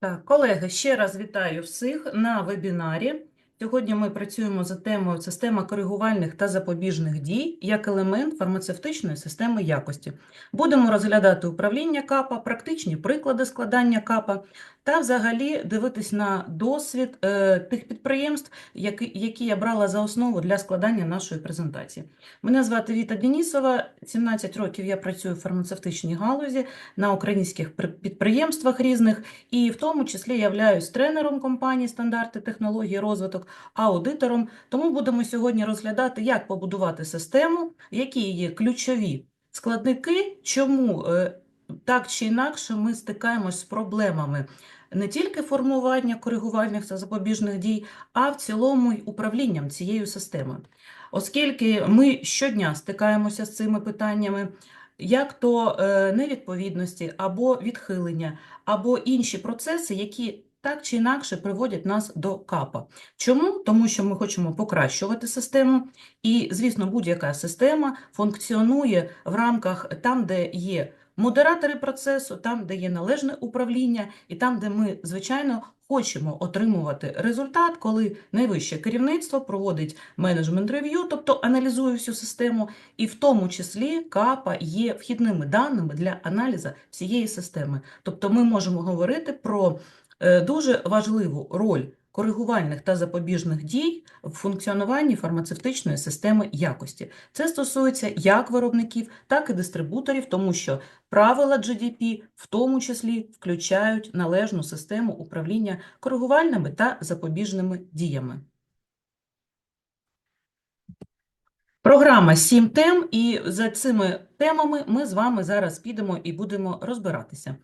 Так, колеги, ще раз вітаю всіх на вебінарі. Сьогодні ми працюємо за темою система коригувальних та запобіжних дій як елемент фармацевтичної системи якості. Будемо розглядати управління КАПа, практичні приклади складання КАПа та взагалі дивитись на досвід е, тих підприємств, які, які я брала за основу для складання нашої презентації. Мене звати Віта Денісова, 17 років я працюю в фармацевтичній галузі на українських при- підприємствах різних. І в тому числі являюсь тренером компанії стандарти технології розвиток, аудитором. Тому будемо сьогодні розглядати, як побудувати систему, які є ключові складники, чому е, так чи інакше ми стикаємось з проблемами не тільки формування коригувальних та запобіжних дій, а в цілому й управлінням цією системою. Оскільки ми щодня стикаємося з цими питаннями, як то е, невідповідності або відхилення, або інші процеси, які так чи інакше приводять нас до КАПа. Чому? Тому що ми хочемо покращувати систему, і, звісно, будь-яка система функціонує в рамках там, де є модератори процесу, там, де є належне управління, і там, де ми, звичайно, хочемо отримувати результат, коли найвище керівництво проводить менеджмент-рев'ю, тобто аналізує всю систему, і в тому числі КАПа є вхідними даними для аналізу всієї системи. Тобто ми можемо говорити про е, дуже важливу роль коригувальних та запобіжних дій в функціонуванні фармацевтичної системи якості. Це стосується як виробників, так і дистрибуторів, тому що правила GDP в тому числі включають належну систему управління коригувальними та запобіжними діями. Програма «Сім тем, і за цими темами ми з вами зараз підемо і будемо розбиратися.